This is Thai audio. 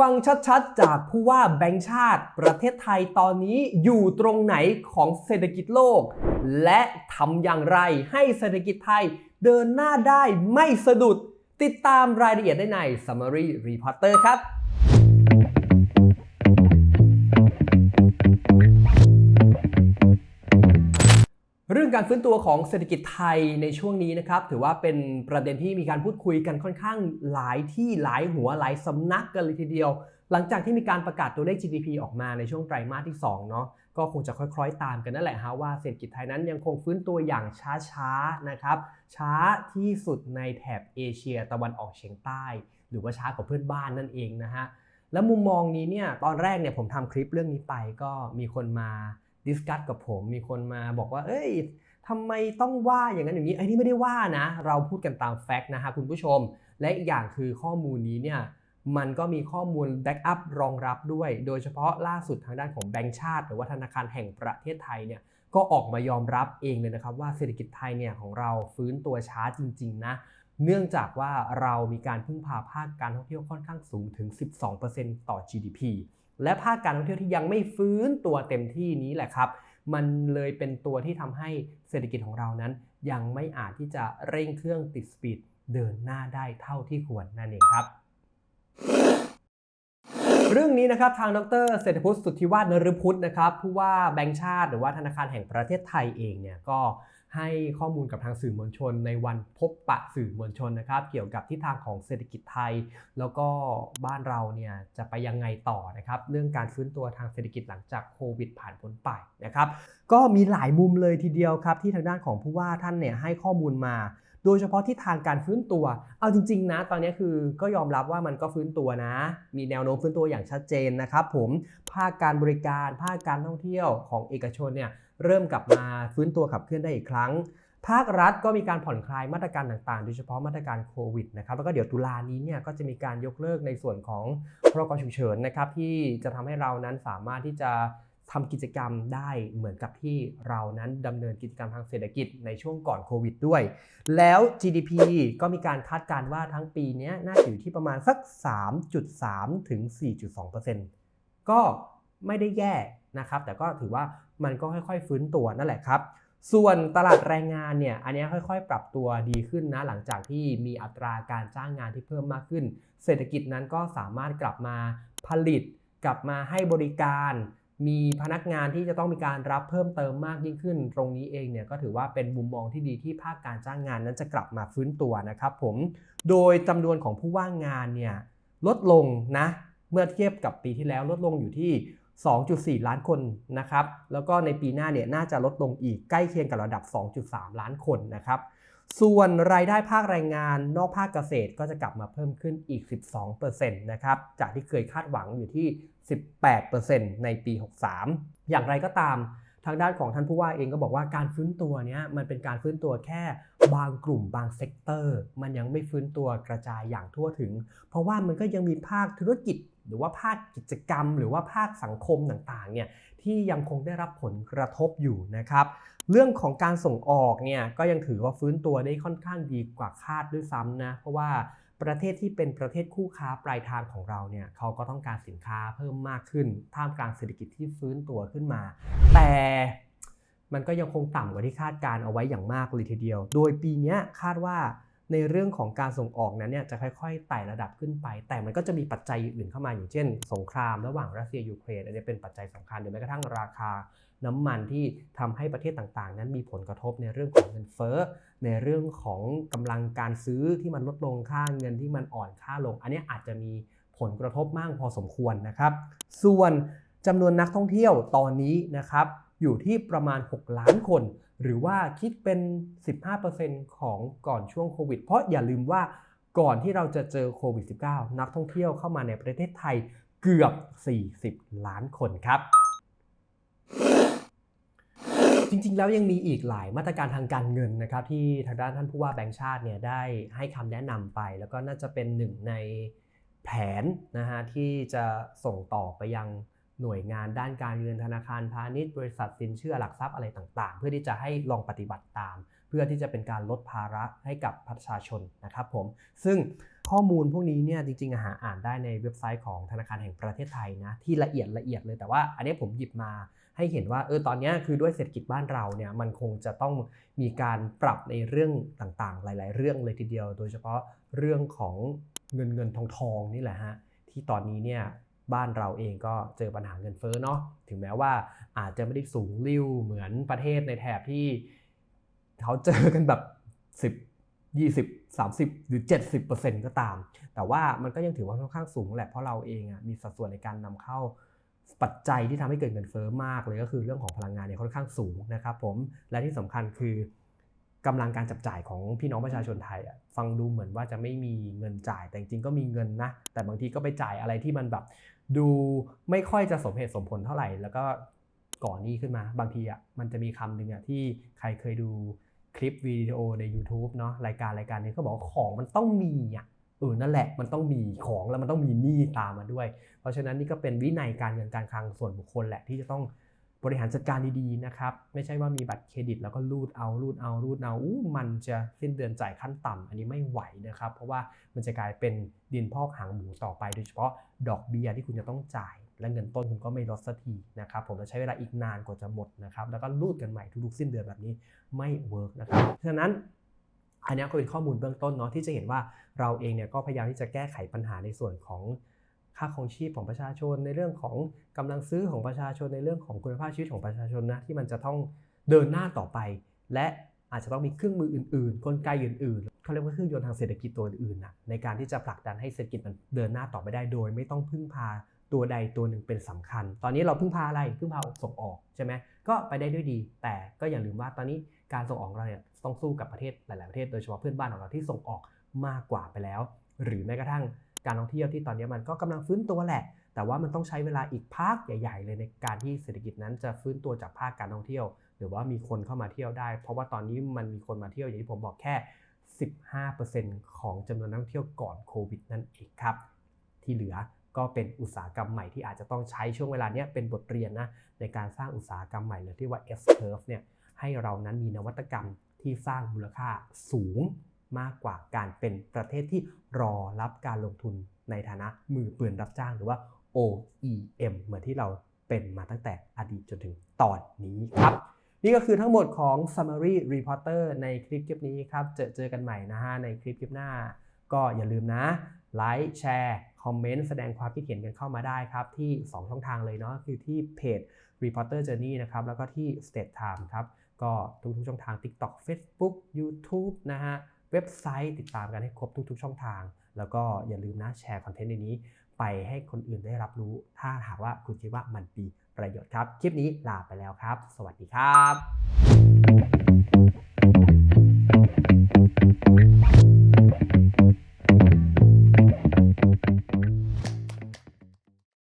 ฟังชัดๆ จากผู้ว่าแบงค์ชาติ ประเทศไทยตอนนี้อยู่ตรงไหนของเศรษฐกิจโลก และทำอย่างไรให้เศรษฐกิจไทยเดินหน้าได้ไม่สะดุด ติดตามรายละเอียดได้ใน Summary Reporter ครับ การฟื้นตัวของเศรษฐกิจไทยในช่วงนี้นะครับ ถือว่าเป็นประเด็นที่มีการพูดคุยกันค่อนข้างหลายที่หลายหัวหลายสำนักกันเลยทีเดียว หลังจากที่มีการประกาศตัวเลข GDP ออกมาในช่วงไตรมาสที่2เนาะก็คงจะค่อยๆ ตามกันนั่นแหละฮะว่าเศรษฐกิจไทยนั้นยังคงฟื้นตัวอย่างช้าๆนะครับ ช้าที่สุดในแถบเอเชียตะวันออกเฉียงใต้ หรือว่าช้ากว่าเพื่อนบ้านนั่นเองนะฮะและมุมมองนี้เนี่ยตอนแรกเนี่ยผมทำคลิปเรื่องนี้ไปก็มีคนมา ดิสคัตกับผมมีคนมาบอกว่า เอ้ยทำไมต้องว่าอย่างนั้นอย่างนี้ไอ้นี่ไม่ได้ว่านะ เราพูดกันตามแฟกต์นะฮะคุณผู้ชม และอีกอย่างคือข้อมูลนี้เนี่ยมันก็มีข้อมูลแบ็กอัพรองรับด้วย โดยเฉพาะล่าสุดทางด้านของแบงก์ชาติ หรือว่าธนาคารแห่งประเทศไทยเนี่ยก็ออกมายอมรับเองเลยนะครับว่าเศรษฐกิจไทยเนี่ยของเราฟื้นตัวช้าจริง ๆ นะ เนื่องจากว่าเรามีการพึ่งพาภาคการท่องเที่ยวค่อนข้างสูงถึง 12%ต่อ GDP และภาคการท่องเที่ยวที่ยังไม่ฟื้นตัวเต็มที่นี้แหละครับ มันเลยเป็นตัวที่ทำให้เศรษฐกิจของเรานั้น ยังไม่อาจที่จะเร่งเครื่องติดสปีดเดินหน้าได้เท่าที่ควรนั่นเองครับ เรื่องนี้นะครับทางดรเศรษฐพุทธสุทธิวาฒนฤพุทธนะครับผู้ว่าแบงก์ชาติ หรือว่าธนาคารแห่งประเทศไทยเองเนี่ยก็ ให้ข้อมูลกับทางสื่อมวลชน ในวันพบปะสื่อมวลชนนะครับ เกี่ยวกับทิศทางของเศรษฐกิจไทย แล้วก็บ้านเราเนี่ยจะไปยังไงต่อนะครับ เรื่องการฟื้นตัวทางเศรษฐกิจหลังจากโควิดผ่านพ้นไปนะครับ ก็มีหลายมุมเลยทีเดียวครับ ที่ทางด้านของผู้ว่าท่านเนี่ยให้ข้อมูลมา โดยเฉพาะที่ทางการฟื้นตัว เอาจริง ๆ นะ ตอนนี้คือก็ยอมรับว่ามันก็ฟื้นตัวนะ มีแนวโน้มฟื้นตัวอย่างชัดเจนนะครับผม ภาคการบริการ ภาคการท่องเที่ยวของเอกชนเนี่ยเริ่มกลับมาฟื้นตัวขับเคลื่อนได้อีกครั้ง ภาครัฐก็มีการผ่อนคลายมาตรการต่างๆ โดยเฉพาะมาตรการโควิดนะครับ แล้วก็เดี๋ยวตุลานี้เนี่ยก็จะมีการยกเลิกในส่วนของพรกฉุกเฉินนะครับที่จะทำให้เรานั้นสามารถที่จะ ทำกิจกรรมได้เหมือนกับที่เรานั้นดำเนินกิจกรรมทางเศรษฐกิจในช่วงก่อนโควิดด้วย แล้ว GDP ก็มีการคาดการณ์ว่าทั้งปีนี้น่าจะอยู่ที่ประมาณสัก 3.3 ถึง 4.2%ก็ไม่ได้แย่นะครับ แต่ก็ถือว่ามันก็ค่อยๆ ฟื้นตัวนั่นแหละครับ ส่วนตลาดแรงงานเนี่ยอันนี้ค่อยๆ ปรับตัวดีขึ้นนะหลังจากที่มีอัตราการจ้างงานที่เพิ่มมากขึ้น เศรษฐกิจนั้นก็สามารถกลับมาผลิต กลับมาให้บริการ มีพนักงานที่จะต้องมีการรับเพิ่มเติมมากยิ่งขึ้น ตรงนี้เองเนี่ยก็ถือว่าเป็นมุมมองที่ดีที่ภาคการจ้างงานนั้นจะกลับมาฟื้นตัวนะครับผมโดยจำนวนของผู้ว่างงานเนี่ยลดลงนะเมื่อเทียบกับปีที่แล้วลดลงอยู่ที่ 2.4 ล้านคนนะครับแล้วก็ในปีหน้าเนี่ยน่าจะลดลงอีกใกล้เคียงกับระดับ 2.3 ล้านคนนะครับ ส่วนรายได้ภาคแรงงานนอกภาคเกษตรก็จะกลับมาเพิ่มขึ้นอีก 12%นะครับ จากที่เคยคาดหวังอยู่ที่ 18%ในปี 63 อย่างไรก็ตามทางด้านของท่านผู้ว่าเองก็บอกว่าการฟื้นตัวเนี้ยมันเป็นการฟื้นตัวแค่บางกลุ่มบางเซกเตอร์ มันยังไม่ฟื้นตัวกระจายอย่างทั่วถึง เพราะว่ามันก็ยังมีภาคธุรกิจ หรือว่าภาคกิจกรรม หรือว่าภาคสังคมต่างๆเนี่ยที่ยังคงได้รับผลกระทบอยู่นะครับ เรื่องของการส่งออกเนี่ยก็ยังถือว่าฟื้นตัวได้ค่อนข้างดีกว่าคาดด้วยซ้ำนะ เพราะว่าประเทศที่เป็นประเทศคู่ค้าปลายทางของเราเนี่ยเขาก็ต้องการสินค้าเพิ่มมากขึ้น ท่ามกลางเศรษฐกิจที่ฟื้นตัวขึ้นมา แต่มันก็ยังคงต่ำกว่าที่คาดการเอาไว้อย่างมากเลยทีเดียว โดยปีนี้คาดว่าในเรื่องของการส่งออกนั้นเนี่ยจะค่อยๆไต่ระดับขึ้นไป แต่มันก็จะมีปัจจัยอื่นเข้ามาอย่างเช่น สงครามระหว่างรัสเซียยูเครนอันนี้เป็นปัจจัยสำคัญหรือแม้กระทั่งราคา น้ำมันที่ทำให้ประเทศต่างๆ นั้นมีผลกระทบในเรื่องของเงินเฟ้อ ในเรื่องของกำลังการซื้อที่มันลดลงค่าเงินที่มันอ่อนค่าลง อันนี้อาจจะมีผลกระทบมากพอสมควรนะครับ ส่วนจำนวนนักท่องเที่ยวตอนนี้นะครับอยู่ที่ประมาณ 6 ล้านคน หรือว่าคิดเป็น 15%ของก่อนช่วงโควิด เพราะอย่าลืมว่าก่อนที่เราจะเจอโควิด -19 นักท่องเที่ยวเข้ามาในประเทศไทยเกือบ 40 ล้านคนครับ จริงๆ แล้วยังมีอีกหลายมาตรการทางการเงินนะครับที่ทางด้านท่านผู้ว่าแบงค์ชาติเนี่ยได้ให้คำแนะนำไป แล้วก็น่าจะเป็นหนึ่งในแผนนะฮะที่จะส่งต่อไปยังหน่วยงานด้านการเงินธนาคารพาณิชย์ บริษัทสินเชื่อหลักทรัพย์อะไรต่างๆ เพื่อที่จะให้ลองปฏิบัติตาม เพื่อที่จะเป็นการลดภาระให้กับประชาชนนะครับผมซึ่งข้อมูลพวกนี้เนี่ยจริงๆหาอ่านได้ในเว็บไซต์ของธนาคารแห่งประเทศไทยนะที่ละเอียดละเอียดเลยแต่ว่าอันนี้ผมหยิบมา ให้เห็นว่าเออตอนนี้คือด้วยเศรษฐกิจบ้านเราเนี่ยมันคงจะต้องมีการปรับในเรื่องต่างๆ หลาย ๆ เรื่องเลยทีเดียว โดยเฉพาะเรื่องของเงินเงินทองทองนี่แหละฮะที่ตอนนี้เนี่ยบ้านเราเองก็เจอปัญหาเงินเฟ้อเนาะถึงแม้ว่าอาจจะไม่ได้สูงริ้วเหมือนประเทศในแถบที่เขาเจอกันแบบ 10 20 30 หรือ 70%ก็ตาม แต่ว่ามันก็ยังถือว่าค่อนข้างสูงแหละเพราะเราเองอะมีสัดส่วนในการนำเข้า ปัจจัยที่ทำให้เกิดเงินเฟ้อมากเลยก็คือเรื่องของพลังงานเนี่ยค่อนข้างสูงนะครับผมและที่สำคัญคือกำลังการจับจ่ายของพี่น้องประชาชนไทยอะฟังดูเหมือนว่าจะไม่มีเงินจ่าย แต่จริงก็มีเงินนะ แต่บางทีก็ไปจ่ายอะไรที่มันแบบ ดูไม่ค่อยจะสมเหตุสมผลเท่าไหร่ แล้วก็ก่อนนี้ขึ้นมา บางทีอะมันจะมีคำหนึ่งอะที่ใครเคยดูคลิปวิดีโอใน YouTube เนาะรายการรายการนี้ก็บอกว่าของมันต้องมีอะ ออนั่นแหละมันต้องมีของแล้วมันต้องมีหนี้ตามมาด้วย เพราะฉะนั้นนี่ก็เป็นวินัยการเงินการคลังส่วนบุคคลแหละที่จะต้องบริหารจัดการดีๆนะครับ ไม่ใช่ว่ามีบัตรเครดิตแล้วก็รูดเอารูดเอารูดเอาอู้มันจะสิ้นเดือนจ่ายขั้นต่ำอันนี้ไม่ไหวนะครับ เพราะว่ามันจะกลายเป็นดินพอกหางหมูต่อไป โดยเฉพาะดอกเบี้ยที่คุณจะต้องจ่าย และเงินต้นคุณก็ไม่ลดสักทีนะครับ ผมจะใช้เวลาอีกนานกว่าจะหมดนะครับ แล้วก็รูดกันใหม่ทุกๆสิ้นเดือนแบบนี้ไม่เวิร์กนะครับฉะนั้น อันนี้ก็เป็นข้อมูลเบื้องต้นเนาะที่จะเห็นว่าเราเองเนี่ยก็พยายามที่จะแก้ไขปัญหาในส่วนของค่าครองชีพของประชาชน ในเรื่องของกำลังซื้อของประชาชนในเรื่องของคุณภาพชีวิตของประชาชนนะที่มันจะต้องเดินหน้าต่อไป และอาจจะต้องมีเครื่องมืออื่นๆ กลไกอื่นๆเขาเรียกว่าเครื่องยนต์ทางเศรษฐกิจตัวอื่นๆนะในการที่จะผลักดันให้เศรษฐกิจมันเดินหน้าต่อไปได้โดย ไม่ต้องพึ่งพา ตัวใดตัวหนึ่งเป็นสำคัญ ตอนนี้เราพึ่งพาอะไรพึ่งพาส่งออกใช่ไหมก็ไปได้ด้วยดี แต่ก็อย่าลืมว่าตอนนี้การส่งออกเราเนี่ยต้องสู้กับประเทศหลาย ๆ ประเทศโดยเฉพาะเพื่อนบ้านของเราที่ส่งออกมากกว่าไปแล้ว หรือแม้กระทั่งการท่องเที่ยวที่ตอนนี้มันก็กำลังฟื้นตัวแหละ แต่ว่ามันต้องใช้เวลาอีกภาคใหญ่ ๆ เลยในการที่เศรษฐกิจนั้นจะฟื้นตัวจากภาคการท่องเที่ยว หรือว่ามีคนเข้ามาเที่ยวได้ เพราะว่าตอนนี้มันมีคนมาเที่ยวอย่างที่ผมบอกแค่ 15%ของจำนวนนักท่องเที่ยวก่อนโควิดนั่นเองครับ ที่เหลือ ก็เป็นอุตสาหกรรมใหม่ที่อาจจะต้องใช้ช่วงเวลาเนี้ยเป็นบทเรียนนะในการสร้างอุตสาหกรรมใหม่เลยที่ว่า S curve เนี่ยให้เรานั้นมีนวัตกรรมที่สร้างมูลค่าสูงมากกว่าการเป็นประเทศที่รอรับการลงทุนในฐานะมือปืนรับจ้างหรือว่า OEM เหมือนที่เราเป็นมาตั้งแต่อดีตจนถึงตอนนี้ครับ นี่ก็คือทั้งหมดของ Summary Reporter ในคลิปคลิปนี้ครับ เจอเจอกันใหม่นะฮะในคลิปคลิปหน้า ก็อย่าลืมนะไลค์แชร์ คอมเมนต์แสดงความคิดเห็นกันเข้ามาได้ครับ ที่ 2 ช่องทางเลยเนาะคือที่เพจ Reporter Journey นะครับแล้วก็ที่ State Time ครับก็ทุกๆช่องทาง TikTok Facebook YouTube นะฮะเว็บไซต์ติดตามกันให้ครบทุก ๆ ช่องทาง แล้วก็อย่าลืมนะแชร์คอนเทนต์ในนี้ ไปให้คนอื่นได้รับรู้ ถ้าหากว่าคุณคิดว่ามันดีประโยชน์ครับ คลิปนี้ลาไปแล้วครับ สวัสดีครับ